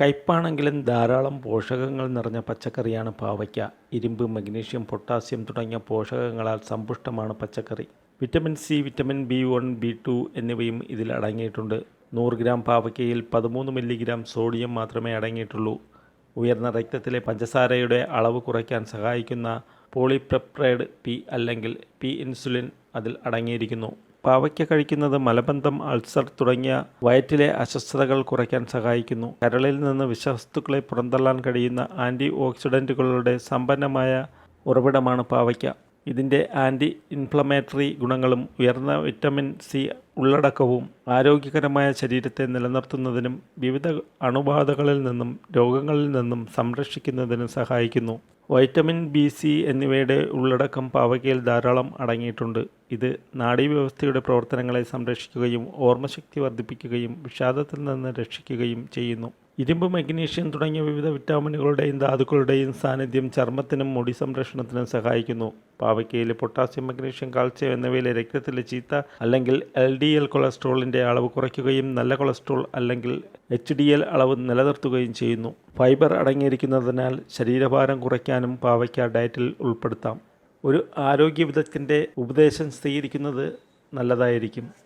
കയ്പാണെങ്കിലും ധാരാളം പോഷകങ്ങൾ നിറഞ്ഞ പച്ചക്കറിയാണ് പാവയ്ക്ക. ഇരുമ്പ് മഗ്നീഷ്യം പൊട്ടാസ്യം തുടങ്ങിയ പോഷകങ്ങളാൽ സമ്പുഷ്ടമാണ് പച്ചക്കറി. Vitamin C vitamin B one B two എന്നിവയും ഇതിൽ അടങ്ങിയിട്ടുണ്ട്. നൂറ് ഗ്രാം പാവയ്ക്കയിൽ പതിമൂന്ന് മില്ലിഗ്രാം സോഡിയം മാത്രമേ അടങ്ങിയിട്ടുള്ളൂ. ഉയർന്ന രക്തത്തിലെ പഞ്ചസാരയുടെ അളവ് കുറയ്ക്കാൻ സഹായിക്കുന്ന പോളിപെപ്റ്റൈഡ് പി അല്ലെങ്കിൽ പി ഇൻസുലിൻ അതിൽ അടങ്ങിയിരിക്കുന്നു. പാവയ്ക്ക കഴിക്കുന്നത് മലബന്ധം അൾസർ തുടങ്ങിയ വയറ്റിലെ അസ്വസ്ഥതകൾ കുറയ്ക്കാൻ സഹായിക്കുന്നു. കരളിൽ നിന്ന് വിഷവസ്തുക്കളെ പുറന്തള്ളാൻ കഴിയുന്ന ആന്റി ഓക്സിഡന്റുകളുടെ സമ്പന്നമായ ഉറവിടമാണ് പാവയ്ക്ക. ഇതിന്റെ ആന്റി ഇൻഫ്ലമേറ്ററി ഗുണങ്ങളും ഉയർന്ന വിറ്റമിൻ സി ഉള്ളടക്കവും ആരോഗ്യകരമായ ശരീരത്തെ നിലനിർത്തുന്നതിനും വിവിധ അണുബാധകളിൽ നിന്നും രോഗങ്ങളിൽ നിന്നും സംരക്ഷിക്കുന്നതിനും സഹായിക്കുന്നു. വൈറ്റമിൻ ബി സി എന്നിവയുടെ ഉള്ളടക്കം പാവയ്ക്കയിൽ ധാരാളം അടങ്ങിയിട്ടുണ്ട്. ഇത് നാഡീവ്യവസ്ഥയുടെ പ്രവർത്തനങ്ങളെ സംരക്ഷിക്കുകയും ഓർമ്മശക്തി വർദ്ധിപ്പിക്കുകയും വിഷാദത്തിൽ നിന്ന് രക്ഷിക്കുകയും ചെയ്യുന്നു. ഇരുമ്പ് മഗ്നീഷ്യം തുടങ്ങിയ വിവിധ വിറ്റാമിനുകളുടെയും ധാതുക്കളുടെയും സാന്നിധ്യം ചർമ്മത്തിനും മുടി സംരക്ഷണത്തിനും സഹായിക്കുന്നു. പാവയ്ക്കയിലെ പൊട്ടാസ്യം മഗ്നീഷ്യം കാൽസ്യം എന്നിവയിലെ രക്തത്തിലെ ചീത്ത അല്ലെങ്കിൽ എൽ ഡി എൽ കൊളസ്ട്രോളിന്റെ അളവ് കുറയ്ക്കുകയും നല്ല കൊളസ്ട്രോൾ അല്ലെങ്കിൽ എച്ച് ഡി എൽ അളവ് നിലനിർത്തുകയും ചെയ്യുന്നു. ഫൈബർ അടങ്ങിയിരിക്കുന്നതിനാൽ ശരീരഭാരം കുറയ്ക്കാനും പാവയ്ക്ക ഡയറ്റിൽ ഉൾപ്പെടുത്താം. ഒരു ആരോഗ്യ വിദഗ്ധന്റെ ഉപദേശം സ്വീകരിക്കുന്നത് നല്ലതായിരിക്കും.